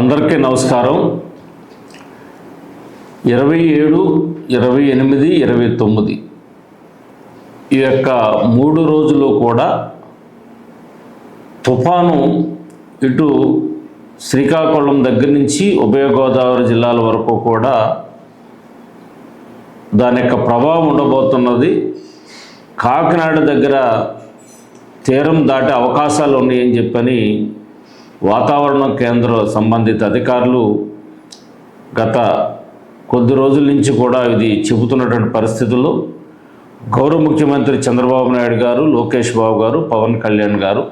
అందరికీ నమస్కారం. ఇరవై ఏడు ఇరవై ఎనిమిది ఇరవై తొమ్మిది. ఈ యొక్క మూడు రోజులు కూడా తుఫాను ఇటు శ్రీకాకుళం దగ్గర నుంచి ఉభయ గోదావరి జిల్లాల వరకు కూడా దాని యొక్క ప్రభావం ఉండబోతున్నది. కాకినాడ దగ్గర తీరం దాటే అవకాశాలు ఉన్నాయని చెప్పని వాతావరణ కేంద్ర సంబంధిత అధికారులు గత కొద్ది రోజుల నుంచి కూడా ఇది చెబుతున్నటువంటి పరిస్థితుల్లో గౌరవ ముఖ్యమంత్రి చంద్రబాబు నాయుడు గారు లోకేష్ బాబు గారు పవన్ కళ్యాణ్ గారు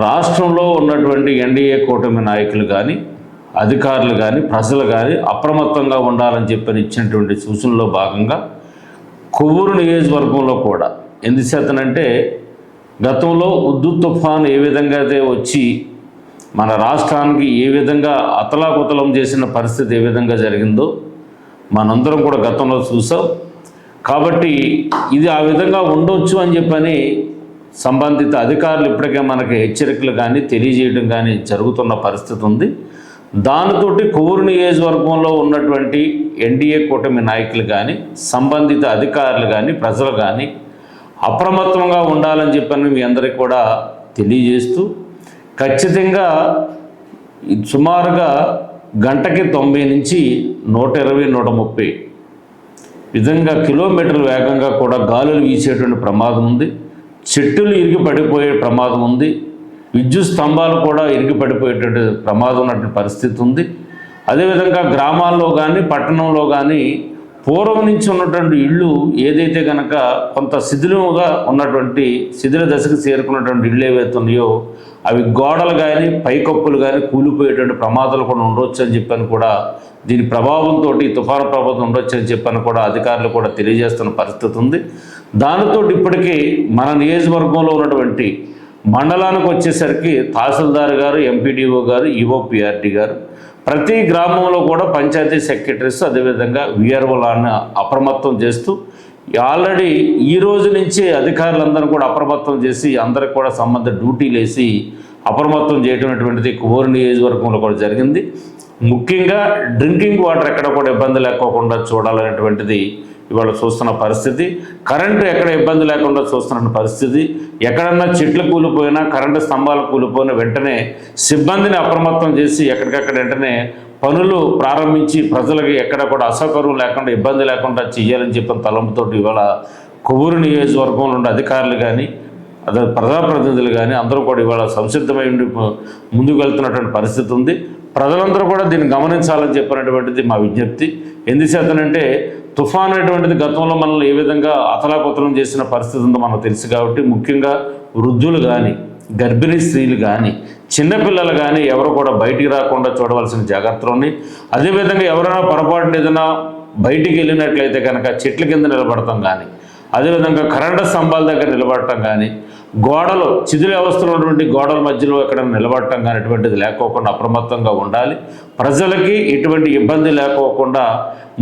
రాష్ట్రంలో ఉన్నటువంటి ఎన్డీఏ కూటమి నాయకులు కానీ అధికారులు కానీ ప్రజలు కానీ అప్రమత్తంగా ఉండాలని చెప్పని ఇచ్చినటువంటి సూచనలో భాగంగా కొవ్వూరు నియోజకవర్గంలో కూడా ఎందుచేతనంటే గతంలో ఉద్దు తుఫాన్ ఏ విధంగా అయితే వచ్చి మన రాష్ట్రానికి ఏ విధంగా అతలాకుతలం చేసిన పరిస్థితి ఏ విధంగా జరిగిందో మనందరం కూడా గతంలో చూసాం. కాబట్టి ఇది ఆ విధంగా ఉండొచ్చు అని చెప్పని సంబంధిత అధికారులు ఇప్పటికే మనకి హెచ్చరికలు కానీ తెలియజేయడం కానీ జరుగుతున్న పరిస్థితి ఉంది. దానితోటి కొవ్వూరు నియోజకవర్గంలో ఉన్నటువంటి ఎన్డీఏ కూటమి నాయకులు కానీ సంబంధిత అధికారులు కానీ ప్రజలు కానీ అప్రమత్తంగా ఉండాలని చెప్పని మీ అందరికీ కూడా తెలియజేస్తూ ఖచ్చితంగా సుమారుగా గంటకి తొంభై నుంచి నూట ఇరవై నూట ముప్పై. విధంగా కిలోమీటర్ల వేగంగా కూడా గాలులు వీసేటువంటి ప్రమాదం ఉంది. చెట్టులు ఇరిగి పడిపోయే ప్రమాదం ఉంది. విద్యుత్ స్తంభాలు కూడా ఇరిగి పడిపోయేటువంటి ప్రమాదం ఉన్నటువంటి పరిస్థితి ఉంది. అదేవిధంగా గ్రామాల్లో కానీ పట్టణంలో కానీ పూర్వం నుంచి ఉన్నటువంటి ఇళ్ళు ఏదైతే కనుక కొంత శిథిలముగా ఉన్నటువంటి శిథిల దశకు చేరుకున్నటువంటి ఇళ్ళు ఏవైతే ఉన్నాయో అవి గోడలు కానీ పైకప్పులు కానీ కూలిపోయేటువంటి ప్రమాదాలు కూడా ఉండొచ్చు అని చెప్పని కూడా దీని ప్రభావంతో తుఫాను ప్రభావం ఉండొచ్చు అని చెప్పని కూడా అధికారులు కూడా తెలియజేస్తున్న పరిస్థితి ఉంది. దానితో ఇప్పటికీ మన నియోజకవర్గంలో ఉన్నటువంటి మండలానికి వచ్చేసరికి తహసీల్దార్ గారు ఎంపీడీఓ గారు ఈఓపిఆర్డి గారు ప్రతి గ్రామంలో కూడా పంచాయతీ సెక్రటరీస్ అదేవిధంగా విఆర్ఓలను అప్రమత్తం చేస్తూ ఆల్రెడీ ఈ రోజు నుంచి అధికారులందరూ కూడా అప్రమత్తం చేసి అందరికి కూడా సంబంధ డ్యూటీలు వేసి అప్రమత్తం చేయటం అటువంటిది కోరు నియోజకవర్గంలో కూడా జరిగింది. ముఖ్యంగా డ్రింకింగ్ వాటర్ ఎక్కడ కూడా ఇబ్బంది లేకోకుండా చూడాలనేటువంటిది ఇవాళ చూస్తున్న పరిస్థితి. కరెంటు ఎక్కడ ఇబ్బంది లేకుండా చూస్తున్న పరిస్థితి. ఎక్కడన్నా చెట్లు కూలిపోయినా కరెంటు స్తంభాలు కూలిపోయినా వెంటనే సిబ్బందిని అప్రమత్తం చేసి ఎక్కడికక్కడ వెంటనే పనులు ప్రారంభించి ప్రజలకి ఎక్కడ కూడా అసౌకర్యం లేకుండా ఇబ్బంది లేకుండా చేయాలని చెప్పిన తలంపుతోటి ఇవాళ కొవ్వూరు నియోజకవర్గంలో ఉండే అధికారులు కానీ అదే ప్రజాప్రతినిధులు కానీ అందరూ కూడా ఇవాళ సంసిద్ధమై ఉండి ముందుకు వెళ్తున్నటువంటి పరిస్థితి ఉంది. ప్రజలందరూ కూడా దీన్ని గమనించాలని చెప్పినటువంటిది మా విజ్ఞప్తి. ఎందుచేతనంటే తుఫాన్ అనేటువంటిది గతంలో మనల్ని ఏ విధంగా అతలాకుతలం చేసిన పరిస్థితి ఉందో మనకు తెలుసు కాబట్టి ముఖ్యంగా వృద్ధులు కానీ గర్భిణీ స్త్రీలు కానీ చిన్నపిల్లలు కానీ ఎవరు కూడా బయటికి రాకుండా చూడవలసిన జాగ్రత్తలు ఉన్నాయి. అదేవిధంగా ఎవరైనా పొరపాటున ఏదైనా బయటికి వెళ్ళినట్లయితే కనుక చెట్ల కింద నిలబడటం కానీ అదేవిధంగా కరెంటు స్తంభాల దగ్గర నిలబడటం కానీ గోడలు చిదిరి అవస్థలో ఉన్నటువంటి గోడల మధ్యలో ఎక్కడ నిలబడటం కానిటువంటిది లేకోకుండా అప్రమత్తంగా ఉండాలి. ప్రజలకి ఎటువంటి ఇబ్బంది లేకోకుండా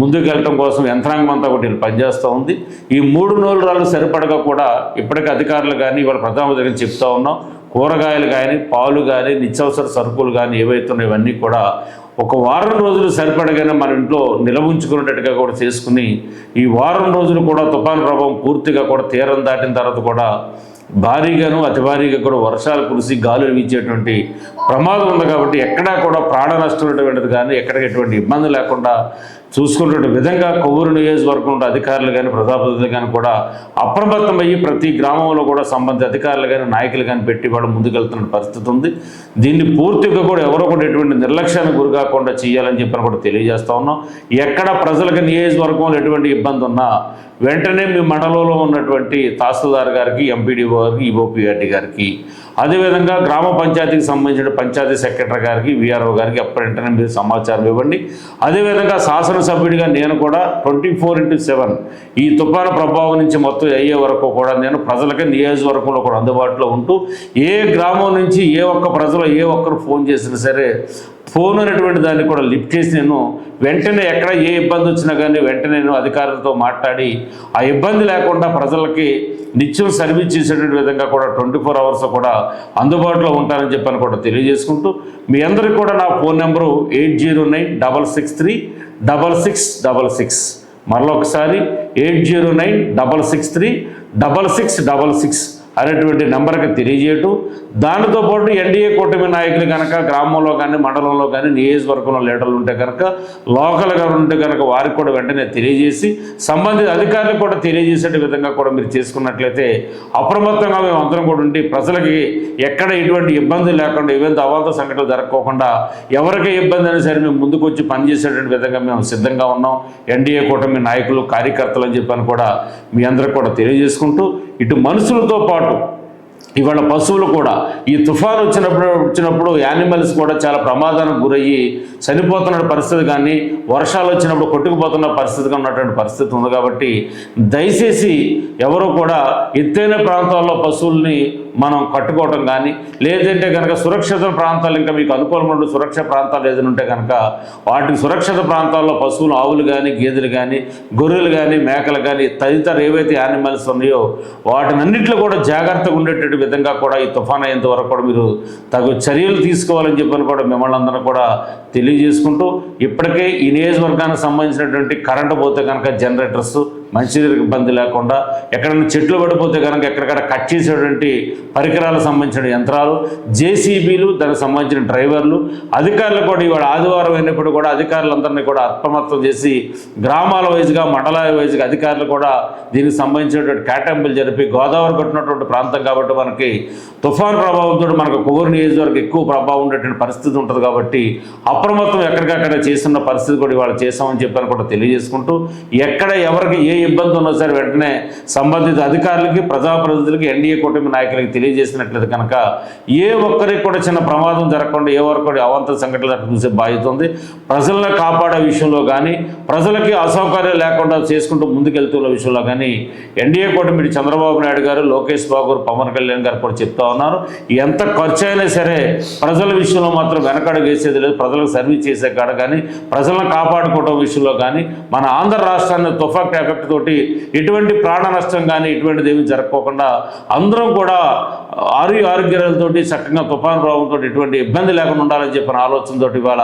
ముందుకెళ్ళటం కోసం యంత్రాంగం అంతా ఒకటి పనిచేస్తూ ఉంది. ఈ మూడు రోజులు సరిపడగా కూడా ఇప్పటికే అధికారులు కానీ ఇవాళ ప్రధానమంత్రి చెప్తా ఉన్నాం. కూరగాయలు కానీ పాలు కానీ నిత్యావసర సరుకులు కానీ ఏవైతే ఇవన్నీ కూడా ఒక వారం రోజులు సరిపడగానే మన ఇంట్లో నిలవుంచుకునేటట్టుగా కూడా చేసుకుని ఈ వారం రోజులు కూడా తుఫాను ప్రభావం పూర్తిగా కూడా తీరం దాటిన తర్వాత కూడా భారీగాను అతి భారీగా కూడా వర్షాలు కురిసి గాలులు వీచేటువంటి ప్రమాదం ఉంది కాబట్టి ఎక్కడా కూడా ప్రాణ నష్టం ఉన్నటువంటిది కానీ ఎక్కడ ఎటువంటి ఇబ్బంది లేకుండా చూసుకున్నటువంటి విధంగా కొవ్వూరు నియోజకవర్గంలో అధికారులు కానీ ప్రజాప్రతినిధులు కానీ కూడా అప్రమత్తం అయ్యి ప్రతి గ్రామంలో కూడా సంబంధిత అధికారులు కానీ నాయకులు కానీ పెట్టి వాళ్ళు ముందుకెళ్తున్న పరిస్థితి ఉంది. దీన్ని పూర్తిగా కూడా ఎవరో కూడా ఎటువంటి నిర్లక్ష్యానికి గురి కాకుండా చేయాలని చెప్పని కూడా తెలియజేస్తా ఉన్నాం. ఎక్కడ ప్రజలకు నియోజకవర్గంలో ఎటువంటి ఇబ్బంది ఉన్నా వెంటనే మీ మండలంలో ఉన్నటువంటి తహసీల్దార్ గారికి ఎంపీడీఓ గారికి ఈఓపీఆర్టీ గారికి అదేవిధంగా గ్రామ పంచాయతీకి సంబంధించిన పంచాయతీ సెక్రటరీ గారికి వీఆర్ఓ గారికి ఎప్పటి వెంటనే మీరు సమాచారం ఇవ్వండి. అదేవిధంగా శాసనసభ్యుడిగా నేను కూడా ట్వంటీ ఫోర్ ఇంటూ సెవెన్. ఈ తుఫాను ప్రభావం నుంచి మొత్తం అయ్యే వరకు కూడా నేను ప్రజలకి నియోజకవర్గంలో కూడా అందుబాటులో ఉంటూ ఏ గ్రామం నుంచి ఏ ఒక్క ప్రజలు ఏ ఒక్కరు ఫోన్ చేసినా సరే ఫోన్ అనేటువంటి దాన్ని కూడా లిఫ్ట్ చేసి నేను వెంటనే ఎక్కడ ఏ ఇబ్బంది వచ్చినా కానీ వెంటనే నేను అధికారులతో మాట్లాడి ఆ ఇబ్బంది లేకుండా ప్రజలకి నిత్యం సర్వీస్ చేసేటువంటి విధంగా కూడా ట్వంటీ ఫోర్ అవర్స్ కూడా అందుబాటులో ఉంటానని చెప్పని కూడా తెలియజేసుకుంటూ మీ అందరికీ కూడా నా phone number eight zero nine double six three double six double six. మరొకసారి eight zero nine double six three double six double six. అనేటువంటి నెంబర్కి తెలియజేయటం. దానితో పాటు ఎన్డీఏ కూటమి నాయకులు కనుక గ్రామంలో కానీ మండలంలో కానీ నియోజకవర్గంలో లీడర్లు ఉంటే కనుక లోకల్గా ఉంటే కనుక వారికి కూడా వెంటనే తెలియజేసి సంబంధిత అధికారులకు కూడా తెలియజేసే విధంగా కూడా మీరు చేసుకున్నట్లయితే అప్రమత్తంగా మేము అందరం కూడా ఉండి ప్రజలకి ఎక్కడ ఎటువంటి ఇబ్బంది లేకుండా ఏవైతే అవాంత సంఘటనలు జరగకోకుండా ఎవరికి ఇబ్బంది అయినా సరే మేము ముందుకు వచ్చి పనిచేసేటువంటి విధంగా మేము సిద్ధంగా ఉన్నాం. ఎన్డీఏ కూటమి నాయకులు కార్యకర్తలు అని చెప్పని కూడా మీ అందరికి కూడా తెలియజేసుకుంటూ ఇటు మనుషులతో పాటు ఇవాళ పశువులు కూడా ఈ తుఫాను వచ్చినప్పుడు వచ్చినప్పుడు యానిమల్స్ కూడా చాలా ప్రమాదానికి గురయ్యి చనిపోతున్న పరిస్థితి కానీ వర్షాలు వచ్చినప్పుడు కొట్టుకుపోతున్న పరిస్థితిగా ఉన్నటువంటి పరిస్థితి ఉంది కాబట్టి దయచేసి ఎవరు కూడా ఎత్తైన ప్రాంతాల్లో పశువుల్ని మనం కట్టుకోవటం కానీ లేదంటే కనుక సురక్షిత ప్రాంతాలు ఇంకా మీకు అనుకూలమైన సురక్ష ప్రాంతాలు ఏదైనా ఉంటే కనుక వాటికి సురక్షిత ప్రాంతాల్లో పశువులు ఆవులు కానీ గేదెలు కానీ గొర్రెలు కానీ మేకలు కానీ తదితర ఏవైతే యానిమల్స్ ఉన్నాయో వాటినన్నింటిలో కూడా జాగ్రత్తగా ఉండేటటువంటి విధంగా కూడా ఈ తుఫాన్ అయ్యేంత వరకు కూడా మీరు తగు చర్యలు తీసుకోవాలని చెప్పని కూడా మిమ్మల్ని అందరూ కూడా తెలియజేసుకుంటూ ఇప్పటికే ఈ నియోజకవర్గానికి సంబంధించినటువంటి కరెంటు పోతే కనుక జనరేటర్స్ మంచినీరికి ఇబ్బంది లేకుండా ఎక్కడైనా చెట్లు పడిపోతే కనుక ఎక్కడికక్కడ కట్ చేసేటువంటి పరికరాలకు సంబంధించిన యంత్రాలు జేసీబీలు దానికి సంబంధించిన డ్రైవర్లు అధికారులు కూడా ఇవాళ ఆదివారం అయినప్పుడు కూడా అధికారులందరినీ కూడా అప్రమత్తం చేసి గ్రామాల వైజ్గా మండలాల వైజ్గా అధికారులు కూడా దీనికి సంబంధించినటువంటి కేటాయింపులు జరిపి గోదావరి కొట్టినటువంటి ప్రాంతం కాబట్టి మనకి తుఫాన్ ప్రభావంతో మనకు కొవ్వూరు నియోజకవర్గం ఎక్కువ ప్రభావం ఉండేటువంటి పరిస్థితి ఉంటుంది కాబట్టి అప్రమత్తం ఎక్కడికక్కడ చేస్తున్న పరిస్థితి కూడా ఇవాళ చేసామని చెప్పారని కూడా తెలియజేసుకుంటూ ఎక్కడ ఎవరికి ఏ ఇబ్బంది ఉన్నా సరే వెంటనే సంబంధిత అధికారులకి ప్రజాప్రతినిధులకి ఎన్డీఏ కూటమి నాయకులకి తెలియజేసినట్లయితే కనుక ఏ ఒక్కరికి కూడా చిన్న ప్రమాదం జరగకుండా ఏ వరకు కూడా అవంత సంఘటనలు చూసే బాధ్యత ఉంది. ప్రజలను కాపాడే విషయంలో కానీ ప్రజలకి అసౌకర్యం లేకుండా చేసుకుంటూ ముందుకెళ్తున్న విషయంలో కానీ ఎన్డీఏ కూటమి చంద్రబాబు నాయుడు గారు లోకేష్ బాబు గారు పవన్ కళ్యాణ్ గారు కూడా చెప్తా ఉన్నారు. ఎంత ఖర్చు అయినా సరే ప్రజల విషయంలో మాత్రం వెనకడుగు వేసేది లేదు. ప్రజలకు సర్వీస్ చేసే కాడ కానీ ప్రజలను కాపాడుకోవడం విషయంలో కానీ మన ఆంధ్ర రాష్ట్రాన్ని తుఫాక్ ఎఫెక్ట్ తోటి ఎటువంటి ప్రాణ నష్టం కానీ ఎటువంటిది ఏమి జరగకోకుండా అందరం కూడా ఆరోగ్య ఆరోగ్యాలతోటి చక్కగా తుఫాను ప్రభావంతో ఎటువంటి ఇబ్బంది లేకుండా ఉండాలని చెప్పిన ఆలోచనతో ఇవాళ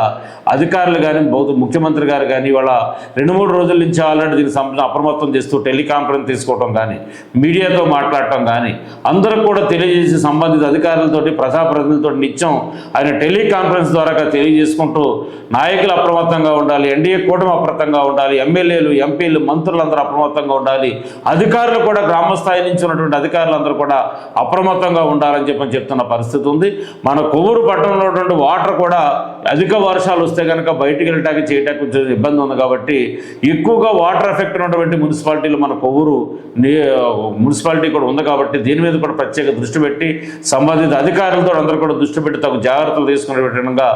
అధికారులు కానీ బౌద్ధ ముఖ్యమంత్రి గారు కానీ ఇవాళ రెండు మూడు రోజుల నుంచి ఆల్రెడీ దీనికి సంబంధించి అప్రమత్తం చేస్తూ టెలికాన్ఫరెన్స్ తీసుకోవడం కానీ మీడియాతో మాట్లాడటం కానీ అందరూ కూడా తెలియజేసి సంబంధిత అధికారులతోటి ప్రజాప్రతినిధులతో నిత్యం ఆయన టెలికాన్ఫరెన్స్ ద్వారా తెలియజేసుకుంటూ నాయకులు అప్రమత్తంగా ఉండాలి ఎన్డీఏ కూటమి అప్రమత్తంగా ఉండాలి ఎమ్మెల్యేలు ఎంపీలు మంత్రులందరూ అప్రమత్తంగా ఉండాలి. అధికారులు కూడా గ్రామ స్థాయి నుంచి ఉన్నటువంటి అధికారులందరూ కూడా అప్రమత్తంగా ఉండాలని చెప్పని చెప్తున్న పరిస్థితి ఉంది. మన కొవ్వూరు పట్టణంలో ఉన్నటువంటి వాటర్ కూడా అధిక వర్షాలు వస్తే కనుక బయటికి వెళ్ళటానికి చేయడానికి కొంచెం ఇబ్బంది ఉంది కాబట్టి ఎక్కువగా వాటర్ ఎఫెక్ట్ ఉన్నటువంటి మున్సిపాలిటీలు మన కొవ్వూరు మున్సిపాలిటీ కూడా ఉంది కాబట్టి దీని మీద కూడా ప్రత్యేక దృష్టి పెట్టి సంబంధిత అధికారులతో అందరూ కూడా దృష్టి పెట్టి తగు జాగ్రత్తలు తీసుకునే విధంగా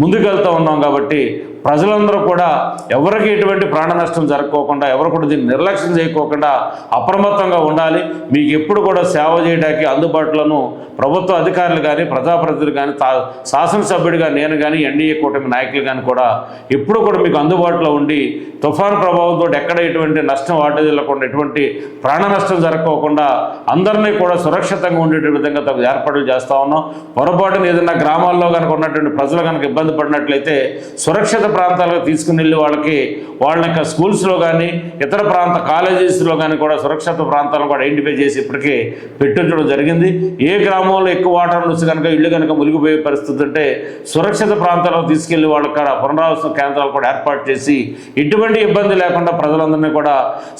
ముందుకెళ్తూ ఉన్నాం కాబట్టి ప్రజలందరూ కూడా ఎవరికి ఎటువంటి ప్రాణ నష్టం జరగకోకుండా ఎవరు కూడా దీన్ని నిర్లక్ష్యం చేయకోకుండా అప్రమత్తంగా ఉండాలి. మీకు ఎప్పుడు కూడా సేవ చేయడానికి అందుబాటులోను ప్రభుత్వ అధికారులు కానీ ప్రజాప్రతినిధులు కానీ తా- శాసనసభ్యుడిగా నేను కానీ ఎన్డీఏ కూటమి నాయకులు కానీ కూడా ఎప్పుడు కూడా మీకు అందుబాటులో ఉండి తుఫాను ప్రభావంతో ఎక్కడ ఎటువంటి నష్టం వాటిల్లకుండా ఎటువంటి ప్రాణ నష్టం జరగకోకుండా అందరినీ కూడా సురక్షితంగా ఉండేట విధంగా తగు ఏర్పాట్లు చేస్తూ ఉన్నాం. పొరపాటున ఏదైనా గ్రామాల్లో కనుక ఉన్నటువంటి ప్రజలు కనుక ఇబ్బంది పడినట్లయితే సురక్షిత ప్రాంతాలకు తీసుకుని వెళ్ళి వాళ్ళకి వాళ్ళ యొక్క స్కూల్స్లో కానీ ఇతర ప్రాంత కాలేజెస్లో కానీ కూడా సురక్షిత ప్రాంతాలను కూడా ఐడెంటిఫై చేసి ఇప్పటికే పెట్టించడం జరిగింది. ఏ గ్రామంలో ఎక్కువ వాటర్ నుంచి కనుక ఇల్లు కనుక మునిగిపోయే పరిస్థితి ఉంటే సురక్షిత ప్రాంతాలకు తీసుకెళ్ళి వాళ్ళ పునరావాస కేంద్రాలు కూడా ఏర్పాటు చేసి ఎటువంటి ఇబ్బంది లేకుండా ప్రజలందరినీ కూడా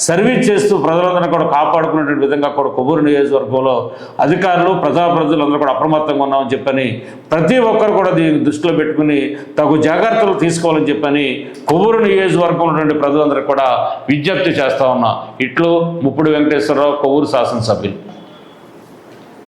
సర్వీస్ చేస్తూ ప్రజలందరినీ కూడా కాపాడుకునేటువంటి విధంగా కూడా కొబ్బరి నియోజకవర్గంలో అధికారులు ప్రజాప్రతినిధులందరూ కూడా అప్రమత్తంగా ఉన్నామని చెప్పని ప్రతి ఒక్కరు కూడా దీన్ని దృష్టిలో పెట్టుకుని తగు జాగ్రత్తలు తీసుకోవాలని చెప్పని కొవ్వూరు నియోజకవర్గం ఉన్నటువంటి ప్రజలందరూ కూడా విజ్ఞప్తి చేస్తా ఉన్నా. ఇట్లు ముప్పుడు వెంకటేశ్వరరావు కొవ్వూరు శాసనసభ్యులు.